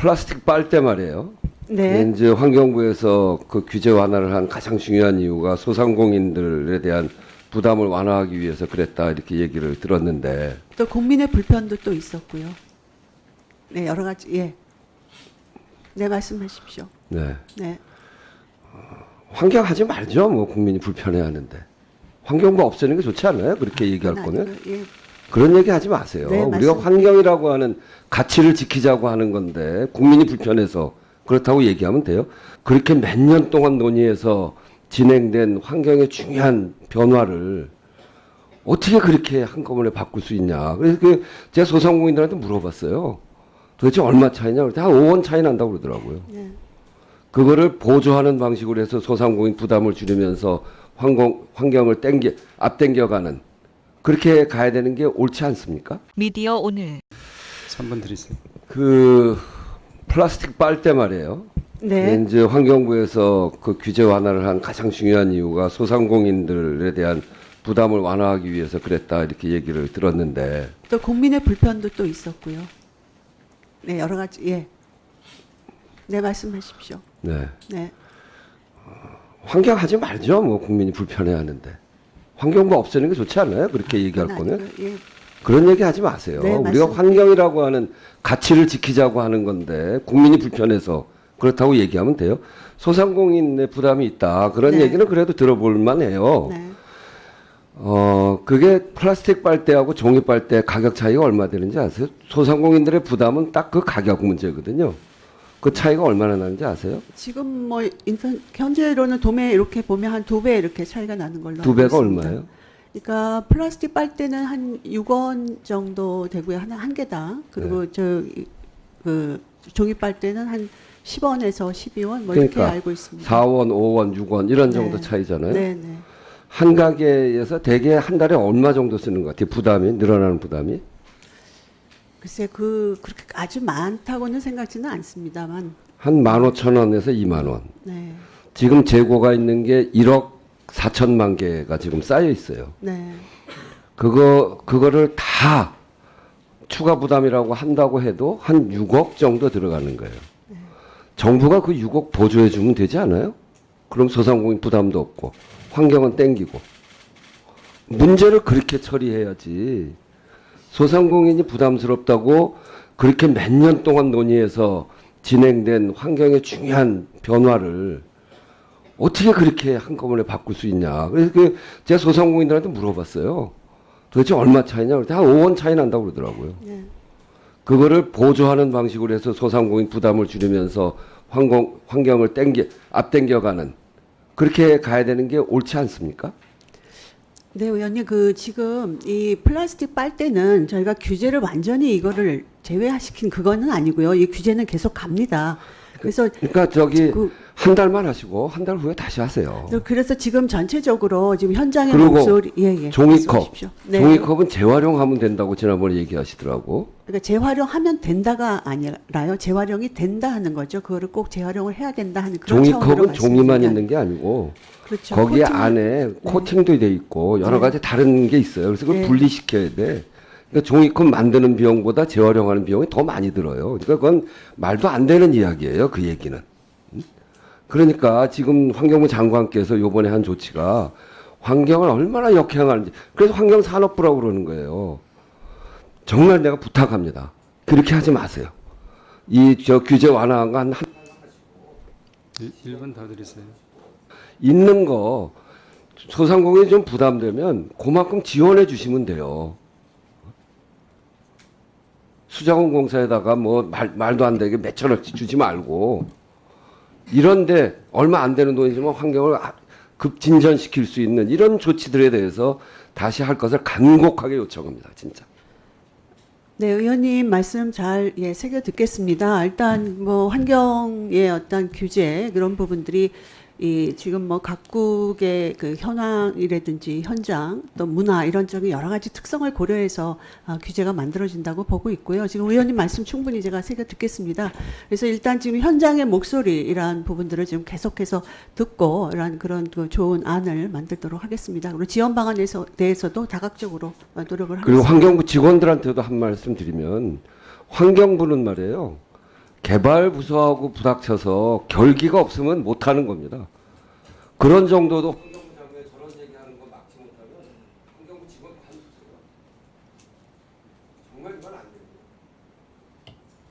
플라스틱 빨대 말이에요. 네. 이제 환경부에서 그 규제 완화를 한 가장 중요한 이유가 소상공인들에 대한 부담을 완화하기 위해서 그랬다 이렇게 얘기를 들었는데 또 국민의 불편도 또 있었고요. 네, 여러 가지 예. 네, 말씀하십시오. 네. 네. 환경 하지 말죠. 뭐 국민이 불편해하는데 환경부 없애는 게 좋지 않아요? 그렇게 얘기할 그건 거는 아니고요. 예. 그런 얘기 하지 마세요. 네, 우리가 환경이라고 하는 가치를 지키자고 하는 건데 국민이 불편해서 그렇다고 얘기하면 돼요. 그렇게 몇 년 동안 논의해서 진행된 환경의 중요한 변화를 어떻게 그렇게 한꺼번에 바꿀 수 있냐. 그래서 그 제가 소상공인들한테 물어봤어요. 도대체 얼마 차이냐? 그랬더니 한 5원 차이 난다고 그러더라고요. 네. 그거를 보조하는 방식으로 해서 소상공인 부담을 줄이면서 환경, 환경을 땡겨, 앞당겨가는 그렇게 가야 되는 게 옳지 않습니까? 미디어 오늘 3분 드리세요. 그 플라스틱 빨대 말이에요. 네. 이제 환경부에서 그 규제 완화를 한 가장 중요한 이유가 소상공인들에 대한 부담을 완화하기 위해서 그랬다 이렇게 얘기를 들었는데 또 국민의 불편도 또 있었고요. 네, 여러 가지 예. 네, 말씀하십시오. 네. 네. 환경 하지 말죠. 뭐 국민이 불편해하는데 환경부 없애는 게 좋지 않아요? 그렇게 얘기할 그건 거는. 예. 그런 얘기 하지 마세요. 네, 우리가 환경이라고 하는 가치를 지키자고 하는 건데 국민이 불편해서 그렇다고 얘기하면 돼요. 소상공인의 부담이 있다. 그런 네. 얘기는 그래도 들어볼 만해요. 네. 어, 그게 플라스틱 빨대하고 종이 빨대 가격 차이가 얼마 되는지 아세요? 소상공인들의 부담은 딱 그 가격 문제거든요. 그 차이가 얼마나 나는지 아세요? 지금 뭐 인턴 현재로는 도매 이렇게 보면 한 두 배 이렇게 차이가 나는 걸로 두 알고 배가 있습니다. 얼마예요? 그러니까 플라스틱 빨대는 한 6원 정도 되고요. 하나 한 개당. 그리고 네. 저그 종이 빨대는 한 10원에서 12원 뭐 이렇게 그러니까 알고 있습니다. 4원, 5원, 6원 이런 정도 네. 차이잖아요. 네, 네. 한 가게에서 대개 한 달에 얼마 정도 쓰는 것 같아요? 부담이 늘어나는 부담이? 글쎄 그 그렇게 아주 많다고는 생각지는 않습니다만. 한 15,000원에서 2만 원. 네. 지금 재고가 있는 게 1억 4천만 개가 지금 쌓여 있어요. 네. 그거 그거를 다 추가 부담이라고 한다고 해도 한 6억 정도 들어가는 거예요. 정부가 그 6억 보조해 주면 되지 않아요? 그럼 소상공인 부담도 없고 환경은 땡기고 문제를 그렇게 처리해야지 소상공인이 부담스럽다고 그렇게 몇 년 동안 논의해서 진행된 환경의 중요한 변화를 어떻게 그렇게 한꺼번에 바꿀 수 있냐. 그래서 그 제가 소상공인들한테 물어봤어요. 도대체 얼마 차이냐? 그랬더니 한 5원 차이 난다고 그러더라고요. 네. 그거를 보조하는 방식으로 해서 소상공인 부담을 줄이면서 환경, 환경을 땡겨, 앞당겨가는 그렇게 가야 되는 게 옳지 않습니까? 네, 의원님 그 지금 이 플라스틱 빨대는 저희가 규제를 완전히 이거를 제외시킨 그거는 아니고요. 이 규제는 계속 갑니다. 그래서 그러니까 저기 그 한 달만 하시고 한 달 후에 다시 하세요. 그래서 지금 전체적으로 지금 현장의 그리고 목소리 예, 예. 종이컵. 네. 종이컵은 재활용하면 된다고 지난번에 얘기하시더라고. 그러니까 재활용하면 된다가 아니라요. 재활용이 된다 하는 거죠. 그거를 꼭 재활용을 해야 된다 하는 그런 종이컵은 종이만 있는 게 아니고 그렇죠. 거기에 코팅을- 안에 코팅도 돼 있고 여러 네. 가지 다른 게 있어요. 그래서 그걸 네. 분리시켜야 돼. 그러니까 종이컵 만드는 비용보다 재활용하는 비용이 더 많이 들어요. 그러니까 그건 말도 안 되는 이야기예요. 그 얘기는. 음? 그러니까 지금 환경부 장관께서 요번에 한 조치가 환경을 얼마나 역행하는지 그래서 환경 산업부라고 그러는 거예요. 정말 내가 부탁합니다. 그렇게 하지 마세요. 이 저 규제 완화가 한 1분 더 드리세요. 있는 거 소상공인이 좀 부담되면 그만큼 지원해 주시면 돼요. 수자원 공사에다가 뭐 말, 말도 안 되게 몇천 원씩 주지 말고 이런데 얼마 안 되는 돈이지만 환경을 아- 급진전시킬 수 있는 이런 조치들에 대해서 다시 할 것을 간곡하게 요청합니다. 진짜. 네, 의원님 말씀 잘 예, 새겨 듣겠습니다. 일단 뭐 환경의 어떤 규제 그런 부분들이 이 지금 뭐 각국의 그 현황이라든지 현장 또 문화 이런 쪽의 여러 가지 특성을 고려해서 아, 규제가 만들어진다고 보고 있고요. 지금 의원님 말씀 충분히 제가 새겨 듣겠습니다. 그래서 일단 지금 현장의 목소리 이러한 부분들을 지금 계속해서 듣고 이러한 그런 그 좋은 안을 만들도록 하겠습니다. 그리고 지원 방안에 대해서도 다각적으로 어, 노력을 하겠습니다. 그리고 환경부 직원들한테도 한 말씀 드리면 환경부는 말이에요. 개발 부서하고 부닥쳐서 결기가 없으면 못 하는 겁니다. 그런 정도도